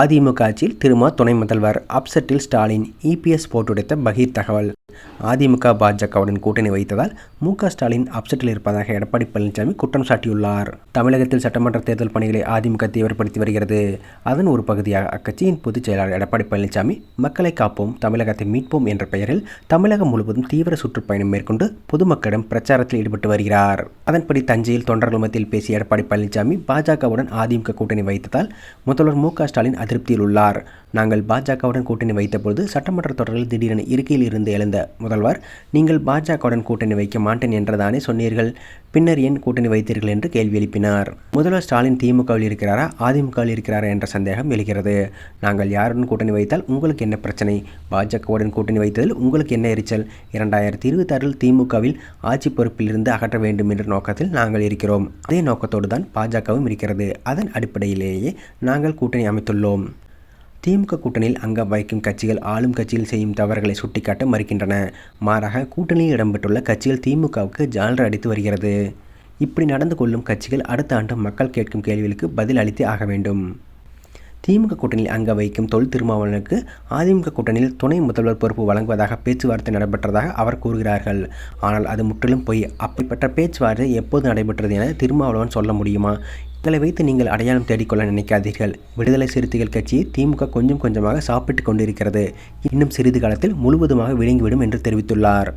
அதிமுக ஆட்சியில் திருமா துணை முதல்வர் அப்செட்டில் ஸ்டாலின் இபிஎஸ் போட்டுடைத்த பகீர் தகவல். அதிமுக பாஜகவுடன் கூட்டணி வைத்ததால் மு ஸ்டாலின் அப்செட்டில் இருப்பதாக எடப்பாடி பழனிசாமி குற்றம் சாட்டியுள்ளார். தமிழகத்தில் சட்டமன்ற தேர்தல் பணிகளை அதிமுக தீவிரப்படுத்தி வருகிறது. அதன் ஒரு பகுதியாக அக்கட்சியின் பொதுச் செயலாளர் எடப்பாடி பழனிசாமி மக்களை காப்போம் தமிழகத்தை மீட்போம் என்ற பெயரில் தமிழகம் முழுவதும் தீவிர சுற்றுப்பயணம் மேற்கொண்டு பொதுமக்களிடம் பிரச்சாரத்தில் ஈடுபட்டு வருகிறார். அதன்படி தஞ்சையில் தொண்டர்கள் மத்தியில் பேசிய எடப்பாடி பழனிசாமி பாஜகவுடன் அதிமுக கூட்டணி வைத்ததால் முதல்வர் மு ஸ்டாலின் அதிருப்தியில் உள்ளார். நாங்கள் பாஜகவுடன் கூட்டணி வைத்தபோது சட்டமன்ற தொடரில் திடீரென இருக்கையில் இருந்து எழுந்த முதல்வர் நீங்கள் பாஜகவுடன் கூட்டணி வைக்க மாட்டேன் என்றுதானே சொன்னீர்கள். பின்னர் ஏன் கூட்டணி வைத்தீர்கள் என்று கேள்வி எழுப்பினார். முதல்வர் ஸ்டாலின் திமுகவில் இருக்கிறாரா? அதிமுகவில் இருக்கிறாரா என்ற சந்தேகம் எழுகிறது. நாங்கள் யாருடன் கூட்டணி வைத்தால் உங்களுக்கு என்ன பிரச்சனை? பாஜகவுடன் கூட்டணி வைத்ததில் உங்களுக்கு என்ன எரிச்சல்? இரண்டாயிரத்தி இருபத்தாறில் திமுகவில் ஆட்சி பொறுப்பில் இருந்து அகற்ற வேண்டும் என்ற நோக்கத்தில் நாங்கள் இருக்கிறோம். அதே நோக்கத்தோடு தான் பாஜகவும் இருக்கிறது. அதன் அடிப்படையிலேயே நாங்கள் கூட்டணி அமைத்துள்ளோம். திமுக கூட்டணியில் அங்கம் வகிக்கும் கட்சிகள் ஆளும் கட்சியில் செய்யும் தவறுகளை சுட்டிக்காட்ட மறுக்கின்றன. மாறாக கூட்டணியில் இடம்பெற்றுள்ள கட்சிகள் திமுகவுக்கு ஜாலர் அடித்து வருகிறது. இப்படி நடந்து கொள்ளும் கட்சிகள் அடுத்த ஆண்டு மக்கள் கேட்கும் கேள்விகளுக்கு பதில் அளித்தே ஆக வேண்டும். திமுக கூட்டணியில் அங்க வகிக்கும் தொல் திருமாவளவனுக்கு அதிமுக கூட்டணியில் துணை முதல்வர் பொறுப்பு வழங்குவதாக பேச்சுவார்த்தை நடைபெற்றதாக அவர் கூறுகிறார்கள். ஆனால் அது முற்றிலும் பொய். அப்படிப்பட்ட பேச்சுவார்த்தை எப்போது நடைபெற்றது என திருமாவளவன் சொல்ல முடியுமா? இதை வைத்து நீங்கள் அடையாளம் தேடிக்கொள்ள நினைக்காதீர்கள். விடுதலை சிறுத்தைகள் கட்சியை திமுக கொஞ்சம் கொஞ்சமாக சாப்பிட்டு கொண்டிருக்கிறது. இன்னும் சிறிது காலத்தில் முழுவதுமாக விளங்கிவிடும் என்று தெரிவித்துள்ளார்.